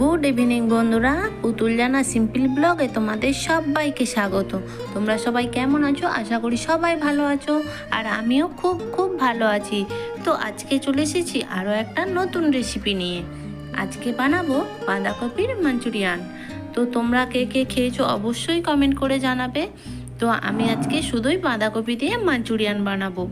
Good evening বন্ধুরা। পুতুল জানা সিম্পল ব্লগে তোমাদের সবাইকে স্বাগত। তোমরা সবাই কেমন আছো? আশা করি সবাই ভালো আছো। আর আমিও খুব খুব ভালো আছি। তো আজকে চলে এসেছি আরও একটা নতুন রেসিপি নিয়ে। আজকে বানাবো বাঁধাকপির মাঞ্চুরিয়ান। তো তোমরা কে কে খেয়েছো অবশ্যই কমেন্ট করে জানাবে। তো আমি আজকে শুধুই বাঁধাকপি দিয়ে মাঞ্চুরিয়ান বানাবো।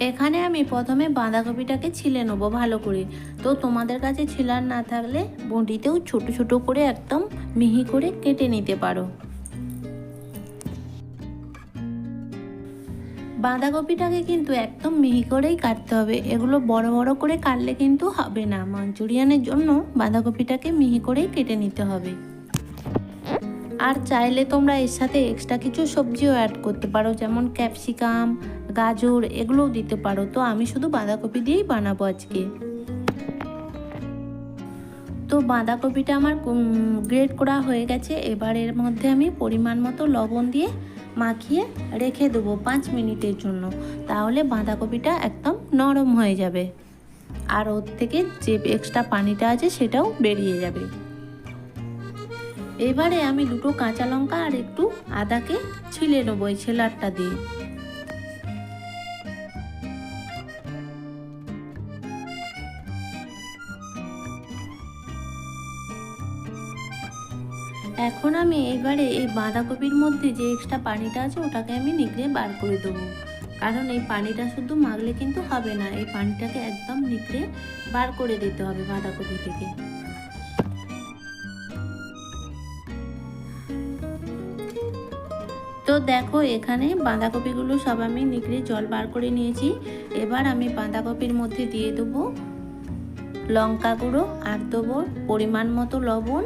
এখানে আমি প্রথমে বাঁধাকপিটাকে ছিলে নেব ভালো করে। তো তোমাদের কাছে ছিলার না থাকলে বটিতেও ছোট ছোট করে একদম মিহি করে কেটে নিতে পারো। বাঁধাকপিটাকে কিন্তু একদম মিহি করেই কাটতে হবে। এগুলো বড় বড় করে কাটলে কিন্তু হবে না। মাঞ্চুরিয়ানের জন্য বাঁধাকপিটাকে মিহি করেই কেটে নিতে হবে। আর চাইলে তোমরা এর সাথে এক্সট্রা কিছু সবজিও অ্যাড করতে পারো, যেমন ক্যাপসিকাম গাজর, এগুলোও দিতে পারো। তো আমি শুধু বাঁধাকপি দিয়েই বানাবো আজকে। তো বাঁধাকপিটা আমার গ্রেড করা হয়ে গেছে। এবার এর মধ্যে আমি পরিমাণ মতো লবণ দিয়ে মাখিয়ে রেখে দেবো পাঁচ মিনিটের জন্য। তাহলে বাঁধাকপিটা একদম নরম হয়ে যাবে। আর ওর থেকে যে এক্সট্রা পানিটা আছে সেটাও বেরিয়ে যাবে। এবারে আমি দুটো কাঁচা লঙ্কা আর একটু আদাকে ছিলে নেব এই ছেলারটা দিয়ে। এখন আমি এবারে এই বাঁধাকপির মধ্যে যে এক্সট্রা পানিটা আছে, ওটাকে আমি নিগড়ে বার করে দেবো। কারণ এই পানিটা শুধু মাগলে কিন্তু হবে না, এই পানিটাকে একদম নিগড়ে বার করে দিতে হবে বাঁধাকপি থেকে। তো দেখো, এখানে বাঁধাকপিগুলো সব আমি নিগড়ে জল বার করে নিয়েছি। এবার আমি বাঁধাকপির মধ্যে দিয়ে দেবো লঙ্কা গুঁড়ো, আর দেবো পরিমাণ মতো লবণ,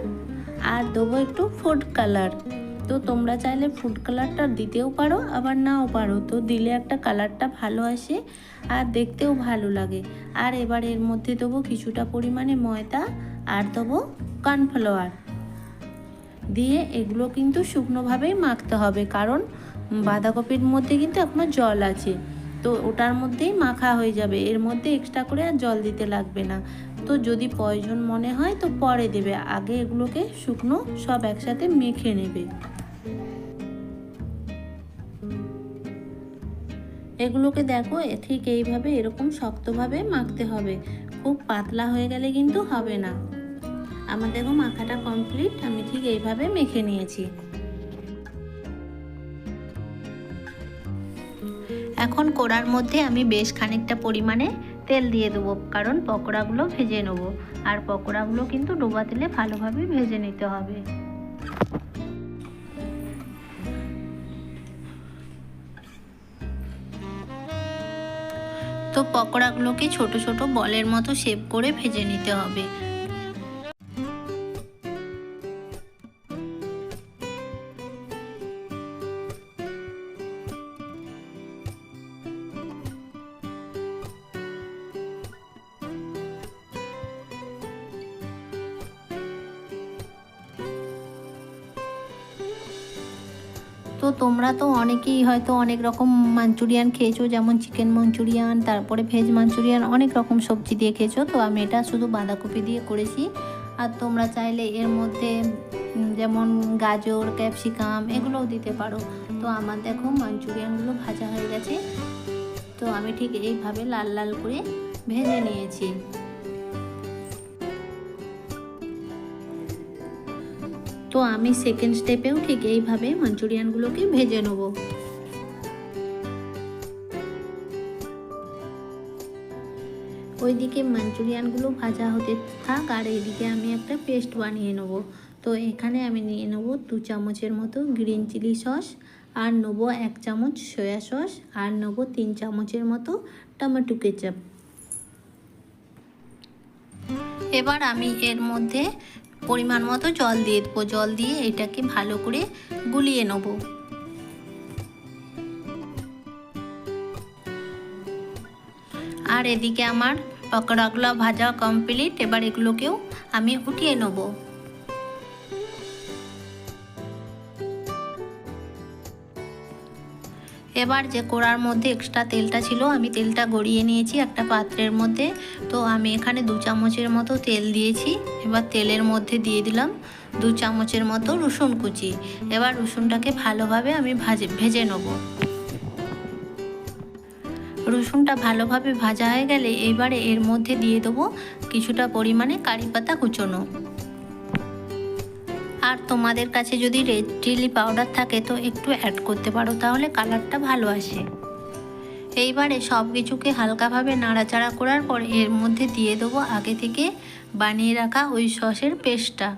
আর দেবো একটু ফুড কালার তো তোমরা চাইলে ফুড কালারটা দিতেও পারো, আবার নাও পারো। তো দিলে একটা কালারটা ভালো আসে আর দেখতেও ভালো লাগে। আর এবার এর মধ্যে দেবো কিছুটা পরিমাণে ময়দা, আর দেবো কর্নফ্লাওয়ার দিয়ে এগুলো কিন্তু শুকনোভাবেই মাখতে হবে, কারণ বাঁধাকপির মধ্যে কিন্তু এখনও জল আছে। তো ওটার মধ্যেই মাখা হয়ে যাবে। এর মধ্যে এক্সট্রা করে আর জল দিতে লাগবে না। তো যদি প্রয়োজন মনে হয় তো পরে দেবে। আগে এগুলোকে শুকনো সব একসাথে মেখে নেবে। এগুলোকে দেখো ঠিক এইভাবে এরকম শক্তভাবে মাখতে হবে। খুব পাতলা হয়ে গেলে কিন্তু হবে না। আমার দেখো মাখাটা কমপ্লিট আমি ঠিক এইভাবে মেখে নিয়েছি। এখন কড়ার মধ্যে আমি বেশ খানিকটা পরিমাণে তেল দিয়ে দেবো, কারণ পকোড়াগুলো ভেজে নেব। আর পকোড়াগুলো কিন্তু ডোবা তেলে ভালোভাবে ভেজে নিতে হবে। তো পকোড়াগুলোকে ছোট ছোট বলের মতো শেপ করে ভেজে নিতে হবে। তো তোমরা তো অনেকেই হয়তো অনেক রকম মাঞ্চুরিয়ান খেয়েছো, যেমন চিকেন মাঞ্চুরিয়ান, তারপরে ভেজ মাঞ্চুরিয়ান, অনেক রকম সবজি দিয়ে খেয়েছো। তো আমি এটা শুধু বাঁধাকপি দিয়ে করেছি। আর তোমরা চাইলে এর মধ্যে যেমন গাজর, ক্যাপসিকাম এগুলোও দিতে পারো। তো আমার দেখো মাঞ্চুরিয়ানগুলো ভাজা হয়ে গেছে। তো আমি ঠিক এইভাবে লাল লাল করে ভেজে নিয়েছি। তো আমি সেকেন্ড স্টেপেও ঠিক এইভাবে মাঞ্চুরিয়ানগুলোকে ভেজে নেব। ওইদিকে মাঞ্চুরিয়ানগুলো ভাজা হতে থাক আর এইদিকে আমি একটা পেস্ট বানিয়ে নেব। তো এখানে আমি নিয়ে নেব দু চামচের মতো গ্রিন চিলি সস, আর নেব এক চামচ সয়া সস, আর নেব তিন চামচের মতো টমেটো কেচাপ। এবার আমি এর মধ্যে পরিমাণ মতো জল দিয়ে দেবো। জল দিয়ে এটাকে ভালো করে গুলিয়ে নেব। আর এদিকে আমার পকোড়াগুলো ভাজা কমপ্লিট এবার এগুলোকেও আমি উঠিয়ে নেব। এবার যে কোড়ার মধ্যে এক্সট্রা তেলটা ছিল, আমি তেলটা গড়িয়ে নিয়েছি একটা পাত্রের মধ্যে। তো আমি এখানে দু চামচের মতো তেল দিয়েছি। এবার তেলের মধ্যে দিয়ে দিলাম দু চামচের মতো রসুন কুচি। এবার রসুনটাকে ভালোভাবে আমি ভাজে, ভেজে নেব। রসুনটা ভালোভাবে ভাজা হয়ে গেলে এবারে এর মধ্যে দিয়ে দেবো কিছুটা পরিমাণে কারি পাতা কুচোনো। আর তোমাদের কাছে যদি রেড চিলি পাউডার থাকে তো একটু অ্যাড করতে পারো, তাহলে কালারটা ভালো আসে। এইবারে সব কিছুকে হালকাভাবে নাড়াচাড়া করার পর এর মধ্যে দিয়ে দেবো আগে থেকে বানিয়ে রাখা ওই সসের পেস্টটা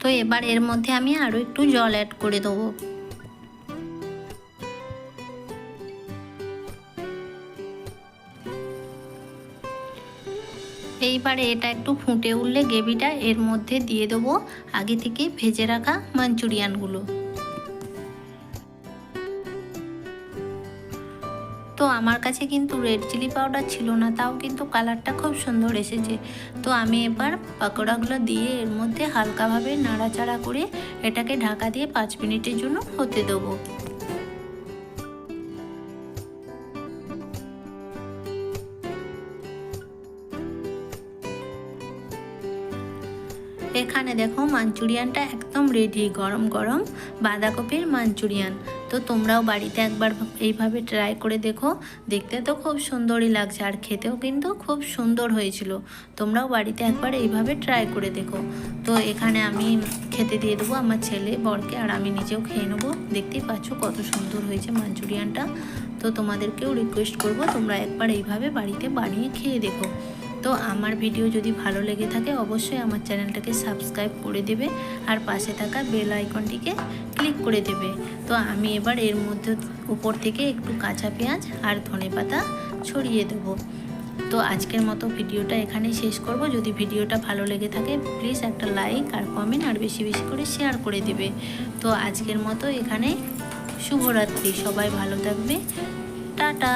তো এবার এর মধ্যে আমি আরও একটু জল অ্যাড করে দেবো। এইবারে এটা একটু ফুটে উঠলে গ্রেভিটা এর মধ্যে দিয়ে দেবো আগে থেকে ভেজে রাখা মাঞ্চুরিয়ানগুলো। তো আমার কাছে কিন্তু রেড চিলি পাউডার ছিল না, তাও কিন্তু কালারটা খুব সুন্দর এসেছে। তো আমি এবার পাকোড়াগুলো দিয়ে এর মধ্যে হালকাভাবে নাড়াচাড়া করে এটাকে ঢাকা দিয়ে পাঁচ মিনিটের জন্য হতে দেবো। এখানে দেখো মাঞ্চুরিয়ানটা একদম রেডি গরম গরম। বাঁধাকপির মাঞ্চুরিয়ান। তো তোমরাও বাড়িতে একবার এইভাবে ট্রাই করে দেখো। দেখতে তো খুব সুন্দরই লাগছে আর খেতেও কিন্তু খুব সুন্দর হয়েছিল। তোমরাও বাড়িতে একবার এইভাবে ট্রাই করে দেখো। তো এখানে আমি খেতে দিয়ে দেবো আমার ছেলে, বরকে, আর আমি নিজেও খেয়ে নেব। দেখতেই পাচ্ছ কত সুন্দর হয়েছে মাঞ্চুরিয়ানটা। তো তোমাদেরকেও রিকোয়েস্ট করব তোমরা একবার এইভাবে বাড়িতে বানিয়ে খেয়ে দেখো। তো আমার ভিডিও যদি ভালো লেগে থাকে, অবশ্যই আমার চ্যানেলটাকে সাবস্ক্রাইব করে দেবে আর পাশে থাকা বেল আইকনটিকে ক্লিক করে দেবে। তো আমি এবার এর মধ্যে উপর থেকে একটু কাঁচা পেঁয়াজ আর ধনে পাতা ছড়িয়ে দেবো। তো আজকের মতো ভিডিওটা এখানেই শেষ করব। যদি ভিডিওটা ভালো লেগে থাকে প্লিজ একটা লাইক আর কমেন্ট আর বেশি বেশি করে শেয়ার করে দেবে। তো আজকের মতো এখানে, শুভরাত্রি। সবাই ভালো থাকবে। টাটা!